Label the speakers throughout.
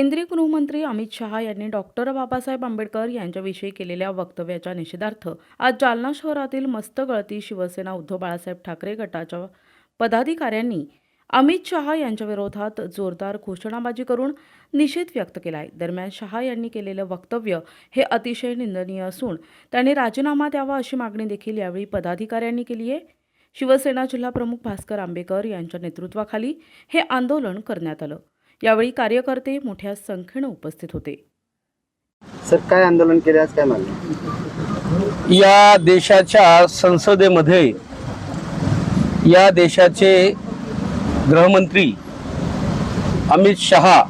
Speaker 1: केंद्रीय गृहमंत्री अमित शहा यांनी डॉक्टर बाबासाहेब आंबेडकर यांच्याविषयी केलेल्या वक्तव्याच्या निषेधार्थ आज जालना शहरातील मस्त गळती शिवसेना उद्धव बाळासाहेब ठाकरे गटाच्या पदाधिकाऱ्यांनी अमित शहा यांच्याविरोधात जोरदार घोषणाबाजी करून निषेध व्यक्त केला आहे दरम्यान शहा यांनी केलेलं वक्तव्य हे अतिशय निंदनीय असून त्यांनी राजीनामा द्यावा अशी मागणी देखील यावेळी पदाधिकाऱ्यांनी केली आहे. शिवसेना जिल्हाप्रमुख भास्कर आंबेकर यांच्या नेतृत्वाखाली हे आंदोलन करण्यात आलं. यावेळी कार्यकर्ते मोठ्या संख्येनं उपस्थित होते.
Speaker 2: सर काय आंदोलन केले? आज काय मागणी?
Speaker 3: या देशाच्या संसदेमध्ये या देशाचे गृहमंत्री अमित शहा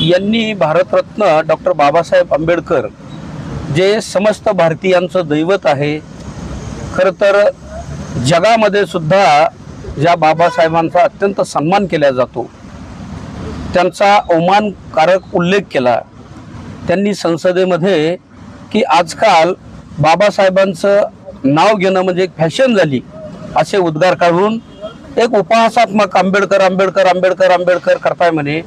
Speaker 3: यांनी भारतरत्न डॉक्टर बाबासाहेब आंबेडकर जे समस्त भारतीयांचं दैवत आहे खरं तर जगामध्ये सुद्धा ज्या बाबासाहेबांचा अत्यंत सन्मान केला जातो त्यांचा अवमानकारक उल्लेख केला. त्यांनी संसदेमध्ये की आजकाल बाबासाहेबांचं नाव घेणं म्हणजे एक फॅशन झाली. असे उद्गार काढून एक उपहासात्मक आंबेडकर आंबेडकर आंबेडकर आंबेडकर करताय म्हणे.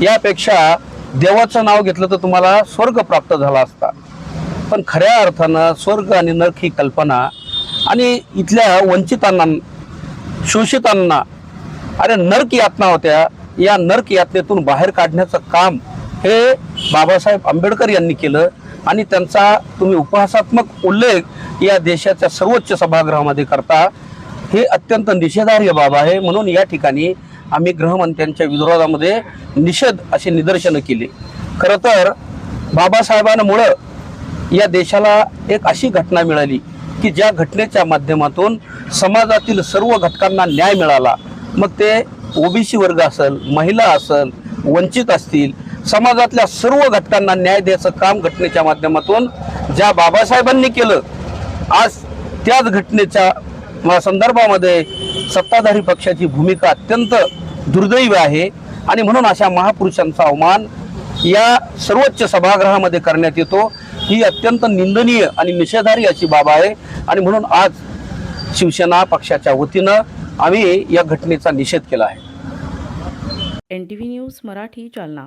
Speaker 3: यापेक्षा देवाचं नाव घेतलं तर तुम्हाला स्वर्ग प्राप्त झाला असता. पण खऱ्या अर्थानं स्वर्ग आणि नरक ही कल्पना आणि इथल्या वंचितांना शोषितांना अरे नर्क यातना होत्या. या नर्क यातनेतून बाहेर काढण्याचं काम हे बाबासाहेब आंबेडकर यांनी केलं आणि त्यांचा तुम्ही उपहासात्मक उल्लेख या देशाच्या सर्वोच्च सभागृहामध्ये करता हे अत्यंत निषेधार्ह बाब आहे. म्हणून या ठिकाणी आम्ही गृहमंत्र्यांच्या विरोधामध्ये निषेध असे निदर्शनं केली. खरं तर बाबासाहेबांमुळं या देशाला एक अशी घटना मिळाली की ज्या घटनेच्या माध्यमातून समाजातील सर्व घटकांना न्याय मिळाला. मग ते ओबीसी वर्ग असेल महिला असेल वंचित असतील समाजातल्या सर्व घटकांना न्याय द्यायचं काम घटनेच्या माध्यमातून ज्या बाबासाहेबांनी केलं आज त्याच घटनेच्या संदर्भामध्ये सत्ताधारी पक्षाची भूमिका अत्यंत दुर्दैवी आहे. आणि म्हणून अशा महापुरुषांचा अवमान या सर्वोच्च सभागृहामध्ये करण्यात येतो. ही अत्यंत निंदनीय आणि निषेधारी अशी बाब आहे. आणि म्हणून आज शिवसेना पक्षाच्या वतीनं आम्ही या घटनेचा निषेध केला आहे.
Speaker 1: N T V news Marathi Jalna.